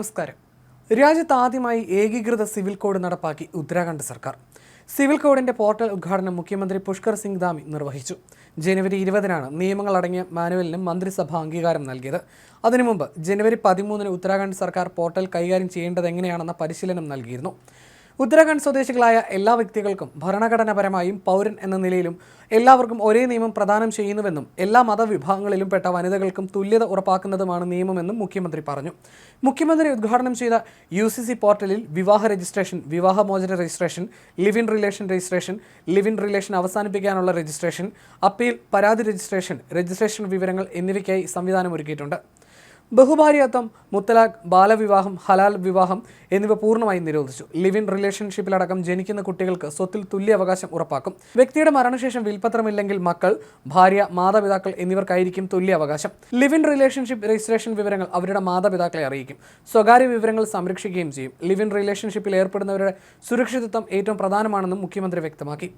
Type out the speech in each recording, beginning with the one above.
നമസ്കാരം. രാജ്യത്ത് ആദ്യമായി ഏകീകൃത സിവിൽ കോഡ് നടപ്പാക്കി ഉത്തരാഖണ്ഡ് സർക്കാർ. സിവിൽ കോഡിന്റെ പോർട്ടൽ ഉദ്ഘാടനം മുഖ്യമന്ത്രി പുഷ്കർ സിംഗ് ധാമി നിർവഹിച്ചു. ജനുവരി ഇരുപതിനാണ് നിയമങ്ങൾ അടങ്ങിയ മാനുവലിന് മന്ത്രിസഭ അംഗീകാരം നൽകിയത്. അതിനു മുമ്പ് ജനുവരി പതിമൂന്നിന് ഉത്തരാഖണ്ഡ് സർക്കാർ പോർട്ടൽ കൈകാര്യം ചെയ്യേണ്ടത് എങ്ങനെയാണെന്ന പരിശീലനം നൽകിയിരുന്നു. ഉത്തരാഖണ്ഡ് സ്വദേശികളായ എല്ലാ വ്യക്തികൾക്കും ഭരണഘടനാപരമായും പൗരൻ എന്ന നിലയിലും എല്ലാവർക്കും ഒരേ നിയമം പ്രദാനം ചെയ്യുന്നുവെന്നും എല്ലാ മതവിഭാഗങ്ങളിലും പെട്ട വനിതകൾക്കും തുല്യത ഉറപ്പാക്കുന്നതുമാണ് നിയമമെന്നും മുഖ്യമന്ത്രി പറഞ്ഞു. മുഖ്യമന്ത്രി ഉദ്ഘാടനം ചെയ്ത യു സി സി പോർട്ടലിൽ വിവാഹ രജിസ്ട്രേഷൻ വിവാഹമോചന registration live in relation registration live in relation അവസാനിപ്പിക്കാനുള്ള രജിസ്ട്രേഷൻ അപ്പീൽ പരാതി രജിസ്ട്രേഷൻ രജിസ്ട്രേഷൻ വിവരങ്ങൾ എന്നിവയ്ക്കായി സംവിധാനം ഒരുക്കിയിട്ടുണ്ട്. ബഹുഭാര്യത്വം മുത്തലാഖ് ബാലവിവാഹം ഹലാൽ വിവാഹം എന്നിവ പൂർണമായും നിരോധിച്ചു. ലിവ് ഇൻ റിലേഷൻഷിപ്പിലടക്കം ജനിക്കുന്ന കുട്ടികൾക്ക് സ്വത്തിൽ തുല്യ അവകാശം ഉറപ്പാക്കും. വ്യക്തിയുടെ മരണശേഷം വിൽപത്രമില്ലെങ്കിൽ മക്കൾ ഭാര്യ മാതാപിതാക്കൾ എന്നിവർക്കായിരിക്കും തുല്യ അവകാശം. ലിവ് ഇൻ റിലേഷൻഷിപ്പ് രജിസ്ട്രേഷൻ വിവരങ്ങൾ അവരുടെ മാതാപിതാക്കളെ അറിയിക്കും. സ്വകാര്യ വിവരങ്ങൾ സംരക്ഷിക്കുകയും ചെയ്യും. ലിവ് ഇൻ റിലേഷൻഷിപ്പിൽ ഏർപ്പെടുന്നവരുടെ സുരക്ഷിതത്വം ഏറ്റവും പ്രധാനമാണെന്നും മുഖ്യമന്ത്രി വ്യക്തമാക്കി.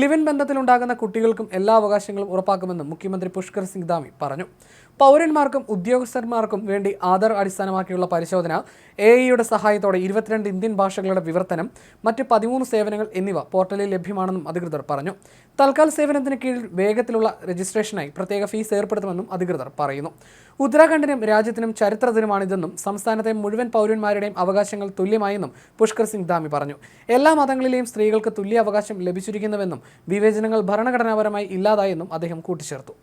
ലിവ് ഇൻ ബന്ധത്തിലുണ്ടാകുന്ന കുട്ടികൾക്കും എല്ലാ അവകാശങ്ങളും ഉറപ്പാക്കുമെന്നും മുഖ്യമന്ത്രി പുഷ്കർ സിംഗ് ദാമി പറഞ്ഞു. പൗരന്മാർക്കും ഉദ്യോഗസ്ഥന്മാർക്കും വേണ്ടി ആധാർ അടിസ്ഥാനമാക്കിയുള്ള പരിശോധന എ ഐയുടെ സഹായത്തോടെ ഇരുപത്തിരണ്ട് ഇന്ത്യൻ ഭാഷകളുടെ വിവർത്തനം മറ്റ് പതിമൂന്ന് സേവനങ്ങൾ എന്നിവ പോർട്ടലിൽ ലഭ്യമാണെന്നും അധികൃതർ പറഞ്ഞു. തൽക്കാൽ സേവനത്തിന് കീഴിൽ വേഗത്തിലുള്ള രജിസ്ട്രേഷനായി പ്രത്യേക ഫീസ് ഏർപ്പെടുത്തുമെന്നും അധികൃതർ പറയുന്നു. ഉത്തരാഖണ്ഡിനും രാജ്യത്തിനും ചരിത്രദിനമാണിതെന്നും സംസ്ഥാനത്തെ മുഴുവൻ പൗരന്മാരുടെയും അവകാശങ്ങൾ തുല്യമായെന്നും പുഷ്കർ സിംഗ് ധാമി പറഞ്ഞു. എല്ലാ മതങ്ങളിലെയും സ്ത്രീകൾക്ക് തുല്യ അവകാശം ലഭിച്ചിരിക്കുന്നുവെന്നും വിവേചനങ്ങൾ ഭരണഘടനാപരമായി ഇല്ലാതായെന്നും അദ്ദേഹം കൂട്ടിച്ചേർത്തു.